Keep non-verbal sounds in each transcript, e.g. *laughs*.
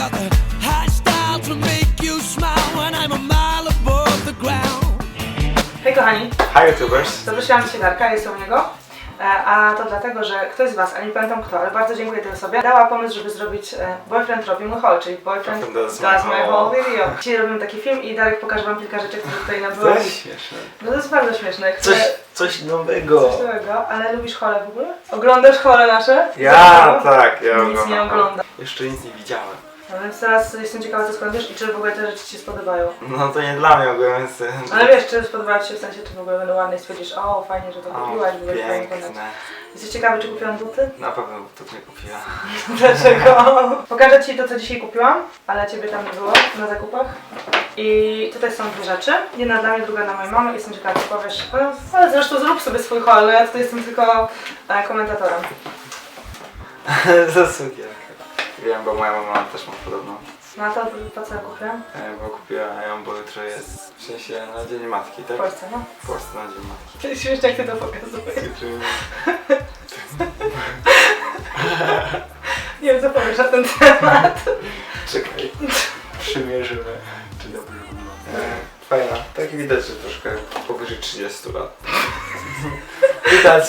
got the high style to make you smile when I'm a mile above the ground. Hej kochani, Hi YouTubers! zaprosiłam dzisiaj Darka, jestem u niego. E, A to dlatego, że ktoś z Was, a nie pamiętam kto, ale bardzo dziękuję tej osobie, dała pomysł, żeby zrobić e, Boyfriend Robi mój haul, czyli Boyfriend Does Does my. Haul Video. Dzisiaj robimy taki film i Darek pokaże Wam kilka rzeczy, które tutaj nabyłam. To jest śmieszne. No to jest bardzo śmieszne. Które... Coś, coś nowego. Coś nowego, ale lubisz hole w ogóle? Oglądasz hole nasze? Ja, tak, ja Nic oglądam. nie oglądam. Jeszcze nic nie widziałem. No więc teraz jestem ciekawa, co skąd i czy w ogóle te rzeczy Ci się spodobają. No to nie dla mnie ogółem, więc... Ale wiesz, czy spodobają Ci się w sensie, czy w ogóle będą ładne i stwierdzisz, o fajnie, że to O, kupiłaś, w ogóle fajnie piękne. Jesteś ciekawy, czy kupiłam buty? Na pewno to nie kupiła. *laughs* Dlaczego? Pokażę Ci to, co dzisiaj kupiłam, ale Ciebie tam nie było na zakupach. I tutaj są dwie rzeczy. Jedna dla mnie, druga dla mojej mamy. Jestem ciekawa, co powiesz. No, Ale zresztą zrób sobie swój haul, no ja tutaj jestem tylko e, komentatorem. *laughs* Za. Wiem, bo moja mama też ma podobną. No to po co ja kupiłam? E, Bo kupiła ją, bo jutro jest w sensie na Dzień Matki, W tak? Polsce, no. W Polsce na Dzień Matki. Śmiesznie, jak Ty to pokazujesz. Czyli- *laughs* Nie wiem, co powiesz na ten temat. Czekaj, przymierzymy, czy dobrze wygląda. E, Fajna, tak widać, że troszkę powyżej 30 lat. *laughs* widać,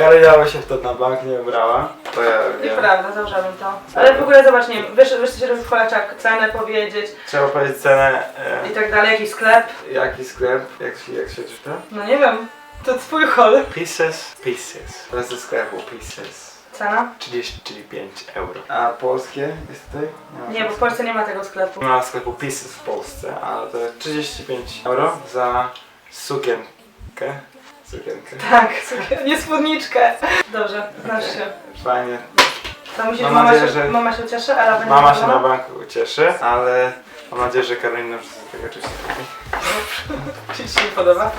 Karyna się w to na bank nie ubrała, to ja wiem. Nieprawda, założyłabym to. Ale w ogóle zobacz, nie wiem, wiesz, wiesz co się robi w koleczach, cenę powiedzieć Trzeba powiedzieć cenę, i e, tak dalej, jakiś sklep. jaki sklep, jak się, jak się czyta? No nie wiem, to twój hol. Pieces, Pieces. To jest ze sklepu Pieces. Cena? 35 euro. A polskie jest tutaj? ma Nie, bo w Polsce nie ma tego sklepu. Nie ma sklepu Pieces w Polsce, ale to jest 35 euro za sukienkę. Sukienkę. Tak, cukier- nie spódniczkę. Dobrze, znasz się. Fajnie. To musisz, Mam mama, nadzieję, się, że- mama się ucieszy, ale będzie Mama się na zadowolona? banku ucieszy, ale mam nadzieję, że Karolina już z tego oczywiście. Czy ci się nie podoba?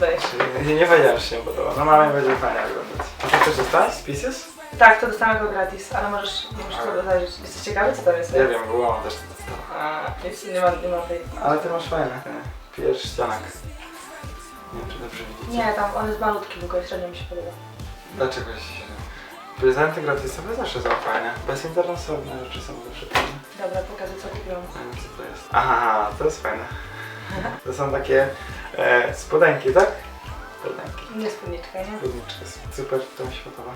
Dajesz. Nie, nie powiedziałem, że się nie podoba. No mamie będzie fajnie oglądać. A ty też dostałeś z Pieces? Tak, to dostałem go gratis, ale możesz, możesz sobie zajrzeć. Jesteś ciekawy, co tam jest? Nie wiem, bo mama też to dostała. A, nic, nie ma, nie ma tej... Ale ty masz fajne. Pierścionek. Nie wiem, czy dobrze widzicie. Nie, tam on jest malutki, tylko średnio mi się podoba. Dlaczego się... Prezenty gratisowe zawsze są fajne. Bezinternetowe rzeczy są zawsze fajne. Dobra, pokażę co kupiłam. Nie wiem, co to jest. Aha, to jest fajne. To są takie e, spodenki, tak? Spodenki. Nie spódniczka, nie? Spódniczka. Super, to mi się podoba.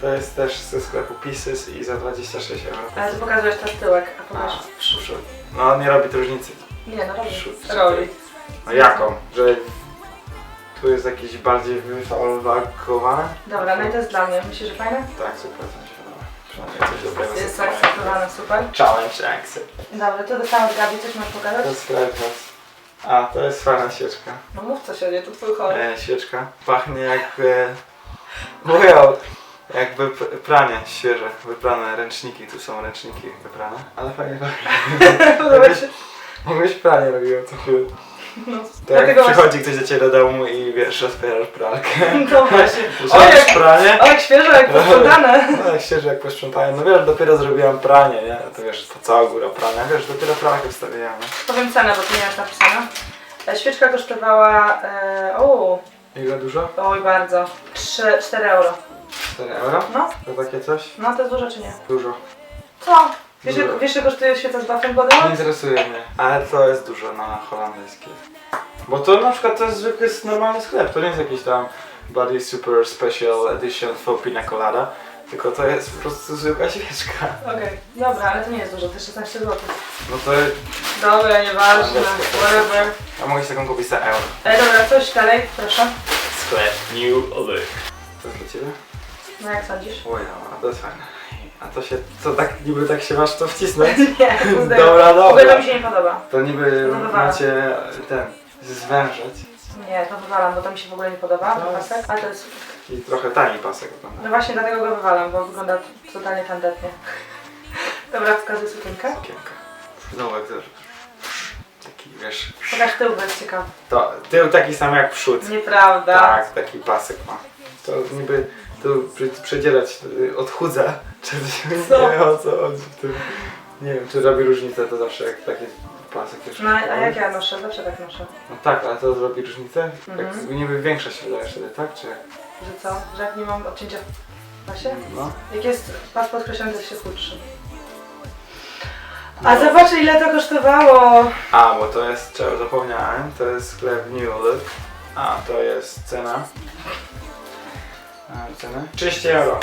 To jest też ze sklepu Pieces i za 26 euro. Ale ty pokazujesz teraz tyłek, a A, pokaż przód. przód. No nie robi różnicy. Nie, no robi. Przód. Robi. No jaką? Że tu jest jakieś bardziej wyfalbakowane? Dobra, no i to jest dla mnie. Myślisz, że fajne? Tak, super, to mi się podoba. Przynajmniej coś dobrego. Jest sobie zaakceptowane, super. Challenge accept. Dobra, to dostałam od Gabi, coś masz pokazać? To jest Skypass. A, to jest fajna świeczka. No mów co się dzieje, to twój chor. E, świeczka. Pachnie jak... E, mówią, jakby p- pranie świeże, wyprane ręczniki. Tu są ręczniki wyprane. Ale fajnie pachnie. Podoba się? Jakbyś pranie robiło to chyba. No. To Dlatego jak przychodzi ktoś do ciebie do domu i wiesz, rozpierasz pralkę. właśnie- *laughs* No właśnie. *laughs* O jak, pranie. *laughs* o jak świeżo, jak posprzątane. No jak świeże jak posprzątałem. No wiesz, dopiero zrobiłam pranie, nie? To wiesz, to cała góra prania. Wiesz, dopiero pralkę wstawiałem, nie? Powiem cenę, bo tu nie jest napisane. E, Świeczka kosztowała, e, o, Ile dużo? oj bardzo, 3, 4 euro. 4 euro? No, To takie coś? no to jest dużo czy nie? Dużo. Co? Wiesz, jak- wiesz ile kosztuje świeca z bafem body Nie interesuje mnie. Ale to jest dużo na holenderskie. Bo to na przykład to jest zwykły normalny sklep, to nie jest jakiś tam Body Super Special Edition for Pina Colada, tylko to jest po prostu zwykła świeczka. Okej, dobra, ale to nie jest dużo, to jest 16 zł. No to Dobra, nieważne, whatever. ja mogę się taką kupić za euro. E, dobra, coś dalej, proszę. Sklep New Olych. To jest dla Ciebie? No jak sądzisz? Oj, no, a to jest fajne. A to się, co tak niby tak się masz to wcisnąć? *laughs* Nie, to *laughs* zdaję. Dobra, W ogóle to dobra. mi się nie podoba. To niby No dobra. macie ten, zwężać. Nie, to wywalam, bo to mi się w ogóle nie podoba, To ten pasek. Ale to jest... I trochę tani pasek. No właśnie dlatego go wywalam, bo wygląda totalnie tandetnie. *laughs* Dobra, wskazuj sukienkę. Okienka. Znowu jak to... Taki, wiesz... Pokaż tył, bo jest ciekaw. To, tył taki sam jak przód. Nieprawda. Tak, taki pasek ma. To niby tu przedzierać y, odchudza, *laughs* czy coś, nie Co? wiem o co chodzi w tym. Nie wiem, czy robi różnicę to zawsze jak taki pasek. No a jak ja noszę? Zawsze tak noszę. No tak, ale to zrobi różnicę? Mhm. Jak niby większa się wydaje wtedy, tak? Czy jak? Że co? Że jak nie mam odcięcia w pasie? No. Jak jest pas podkreślony, to się kurczy. A zobacz ile to kosztowało! A, bo to jest, czego zapomniałem, to jest sklep New Look. A, to jest cena. A, cena? 30 euro.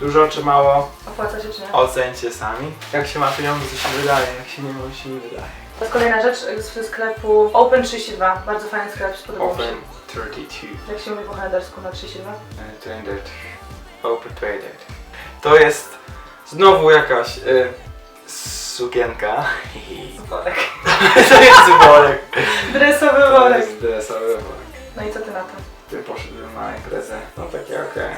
Dużo czy mało? Opłaca się czy nie? Ocencie sami. Jak się ma pieniądze, to się wydaje, jak się nie ma, to się nie wydaje. To jest kolejna rzecz z sklepu Open32. Bardzo fajny sklep, spodobał mi się. Open 32. Jak się mówi po holendersku na 32? E. Open traded. To jest znowu jakaś y, sukienka. Worek. *laughs* to jest worek. Dresowy To worek. jest dresowy worek. No i co ty na to? Ty poszedłem na imprezę. No takie okej.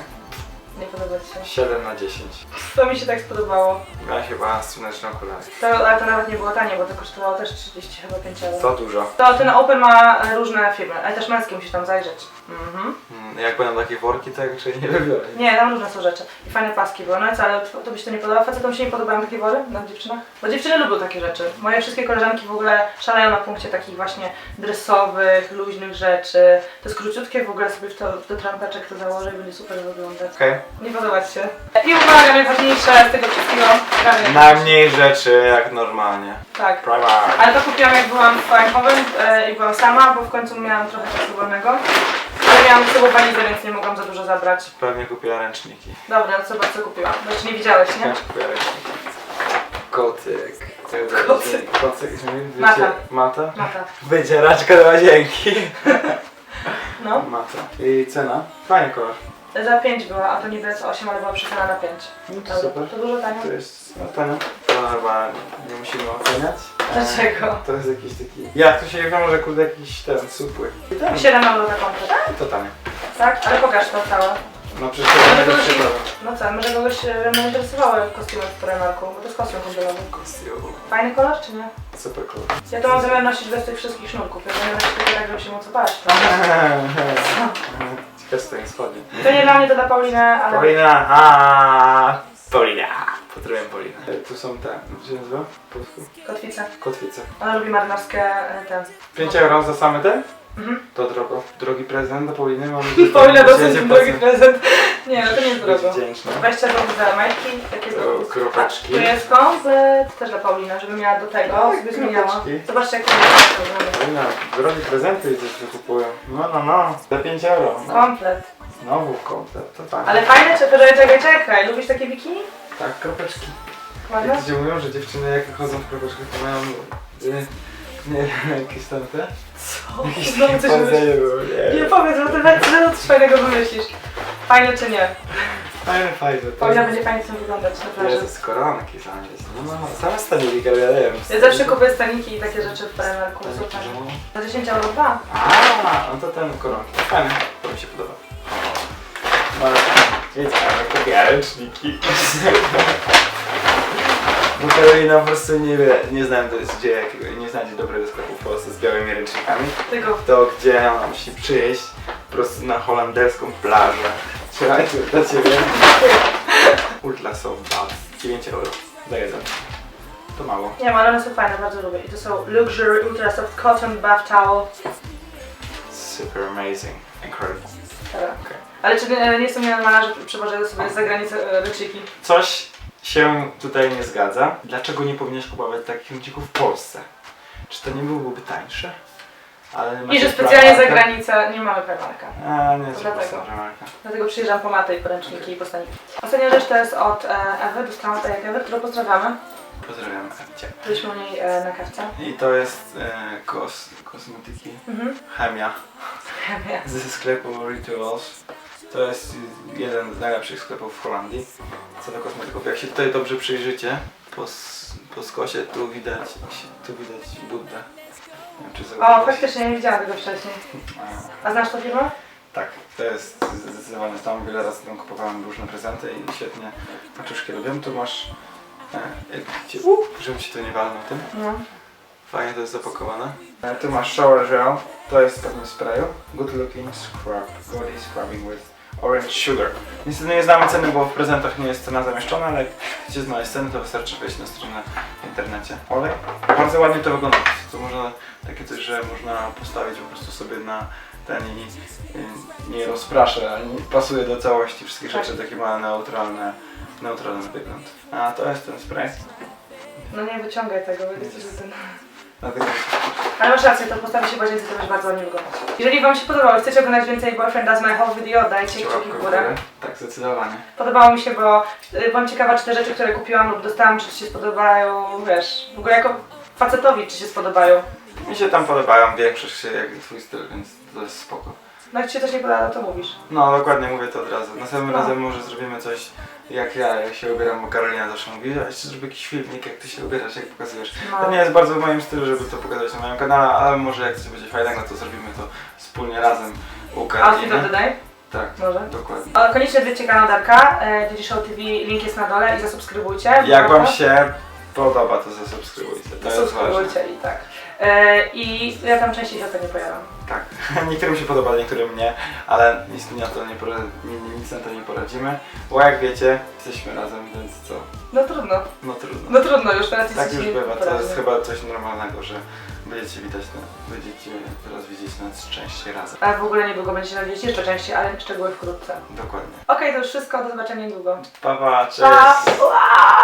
Nie podoba ci się? 7 na 10. To mi się tak spodobało. Ja chyba słoneczne okulary. To, ale to nawet nie było tanie, bo to kosztowało też 30 chyba 5 euro. To dużo. To ten Open ma różne firmy, ale też męskie musisz tam zajrzeć. Mhm. Mm, Jak będą takie worki, to raczej nie wybiorę. Nie, tam różne są rzeczy. I fajne paski były. No i co, ale to by się to nie podoba? Facetom się nie podobają takie wory na dziewczynach? Bo dziewczyny lubią takie rzeczy. Moje wszystkie koleżanki w ogóle szaleją na punkcie takich właśnie dresowych, luźnych rzeczy. To jest króciutkie, w ogóle sobie w to, do trampeczek to założę i będzie super wyglądać. Okej. Nie podoba ci się. I uwaga, najważniejsze z tego wszystkiego. Prawie. Najmniej rzeczy jak normalnie. Tak. Primark. Ale to kupiłam jak byłam w Eindhoven e, i byłam sama, bo w końcu miałam trochę czasu wolnego. Ale miałam z sobą walizę, więc nie mogłam za dużo zabrać. Pewnie kupiła ręczniki. Dobra, no zobacz co kupiłam. Znaczy nie widziałeś, nie? Ja kupiła ręczniki. Kotyk. Kotyk. Kotyk. Wiecie, Mata. Mata? Mata. Wycieraczka do łazienki. No. Mata. I cena? Fajny kolor. Za 5 była, a to niby jest 8, ale była przecena na 5. No to super. to dużo tanio. To jest no, tanio. To chyba nie musimy oceniać. Dlaczego? To jest jakiś taki... Jak to się wiąże, kurde, jakiś ten, supły. I ten. 7 euro za komplet. I to tanio. Tak? Ale pokaż to całe. No przecież to będzie kogoś, przykład. no co, może kogoś e, mnie interesowały kostiumy w Primarku, bo to jest kostium kąpielowy. Kostium. Fajny kolor czy nie? Super kolor. Ja to mam zamiar nosić bez tych wszystkich sznurków. Ja będę nosić tylko tak, żeby się móc opalać. *laughs* *laughs* Co to jest spodnie. To nie dla mnie, to dla Pauliny, ale... Paulina, a Paulina. Pozdrawiam Paulinę. Tu są te, jak się nazywa? Po polsku? Kotwica. Kotwice. Ona lubi marynarskie e, te. 5 euro za same te? Mhm. To drogo. Drogi prezent do Pauliny. Mam Paulina nadzieję, docent że drogi prezent. Nie, no to nie jest drogo. wdzięczny. 20 zł za majtki, takie To kropeczki. Tu jest komplet też dla Pauliny, żeby miała do tego, Tak, zmieniała. kropeczki. Zobaczcie jak to. Paulina, drogie prezenty widzę, że kupują. No, no, no. Za 5 euro. No. Komplet. Znowu komplet, to tak. Ale fajne, czy czekaj, czekaj, czekaj. Lubisz takie bikini? Tak, kropeczki. Ładne? Jak ludzie mówią, że dziewczyny jak chodzą w kropeczkach, to mają... y, Nie *laughs* wiem, jakieś tam te? Co? Jakieś Znowu coś wymyślisz. było, nie powiedz, bo ty zaraz coś fajnego wymyślisz. Fajne czy nie? Fajne, fajne. Paulina będzie fajnie tym wyglądać na plaży. Jezus, koronki same jest. No, no, no, same staniki, ale ja nie wiem. Ja zawsze kupuję staniki i takie rzeczy w Primarku. Super. Za 10 euro dwa. A, no to ten koronki. Fajne, to mi się podoba. No, więc ale kupię ręczniki. *laughs* Karolina po prostu nie wie, nie znam do, gdzie, jakiego, nie znajdzie dobrego sklepu w Polsce z białymi ręcznikami. Tylko To gdzie ona musi przyjść po prostu na holenderską plażę. Słuchajcie, dla Ciebie. Ultra Soft Bath. 9 euro. Za jeden. To mało. Nie, ale one są fajne, bardzo lubię. I to są Luxury Ultra Soft Cotton Bath Towel. Super amazing. Incredible. Dobra. Okej. Ale czy nie, nie jestem nienormalna, że przywożę sobie z zagranicy e, ryczyki? Coś się tutaj nie zgadza. Dlaczego nie powinieneś kupować takich ludzików w Polsce? Czy to nie byłoby tańsze? Ale I macie że specjalnie za Primarka? granicę nie mamy Primarka. A, nie, To trzeba dlatego. Primarka. Dlatego przyjeżdżam po matę i po ręczniki i po staniki. Ostatnia rzecz to jest od e, Ewy, dostałam tutaj jak Ewy, którą pozdrawiamy. Pozdrawiam Ewcie. Byliśmy u niej e, na kawce. I to jest e, kos, kosmetyki, Mhm. chemia. Chemia. ze sklepu Rituals. To jest jeden z najlepszych sklepów w Holandii. Co do kosmetyków. Jak się tutaj dobrze przyjrzycie, po, po skosie tu widać, tu widać Buddę. Nie wiem, czy O, zauważyłeś? faktycznie nie widziałam tego wcześniej. A, A znasz tą firmę? Tak, to jest zdecydowanie tam. Wiele razy tam kupowałem różne prezenty i świetnie paczuszki robią. Tu masz, e, jak uh, żebym się tu nie walnął tym. No. Fajnie to jest zapakowane. E, Tu masz shower gel, to jest pewnie sprayu. Good looking scrub, body scrubbing with orange sugar. Niestety nie znamy ceny, bo w prezentach nie jest cena zamieszczona, ale jak chcecie znaleźć cenę, to wystarczy wejść na stronę w internecie. Olej. Bardzo ładnie to wygląda. To można takie coś, że można postawić po prostu sobie na ten i y, nie rozprasza, ani pasuje do całości wszystkich Tak. rzeczy, takie ma neutralne, neutralny wygląd. A to jest ten spray. No nie wyciągaj tego, będzie że ten... Dlatego Ale masz rację, to postawi się w łazience, to będzie bardzo ładnie wyglądać. Jeżeli wam się podobało i chcecie oglądać więcej Boyfriend Does My Whole Video, dajcie kciuki w górę. Tak, zdecydowanie. Podobało mi się, bo y, byłam ciekawa, czy te rzeczy, które kupiłam lub dostałam, czy ci się spodobają, wiesz, w ogóle jako facetowi, czy się spodobają. Mi się tam podobają, większość się jak twój styl, więc to jest spoko. No jak ci się też nie podoba, to mówisz. No dokładnie mówię to od razu. Następnym No. razem może zrobimy coś jak ja, jak się ubieram, bo Karolina zawsze mówi, a jeszcze zrobię jakiś filmik, jak ty się ubierasz, jak pokazujesz. No. To nie jest bardzo w moim stylu, żeby to pokazać na moim kanale, ale może jak coś będzie fajnego, to zrobimy to wspólnie razem u Outfit of Karoliny. the day? Tak, Może. dokładnie. O, koniecznie odwiedźcie kanał Darka, e, Show TV, link jest na dole i zasubskrybujcie. Jak wam się podoba, to zasubskrybujcie. To jest ważne. Zasubskrybujcie i tak. E, I ja tam częściej się ostatnio pojawiam. Tak. *laughs* Niektórym się podoba, niektórym nie, ale nic na to nie, nic na to nie poradzimy. Bo jak wiecie, jesteśmy razem, więc co? No trudno. No trudno. No trudno już, teraz Tak już bywa, to jest chyba coś normalnego, że będziecie widać, na, będziecie teraz widzieć nas częściej razem. A w ogóle niedługo będziecie nawiedzieć jeszcze częściej, ale szczegóły wkrótce. Dokładnie. Okej, to już wszystko, do zobaczenia niedługo. Pa, pa, cześć! Pa! Ua!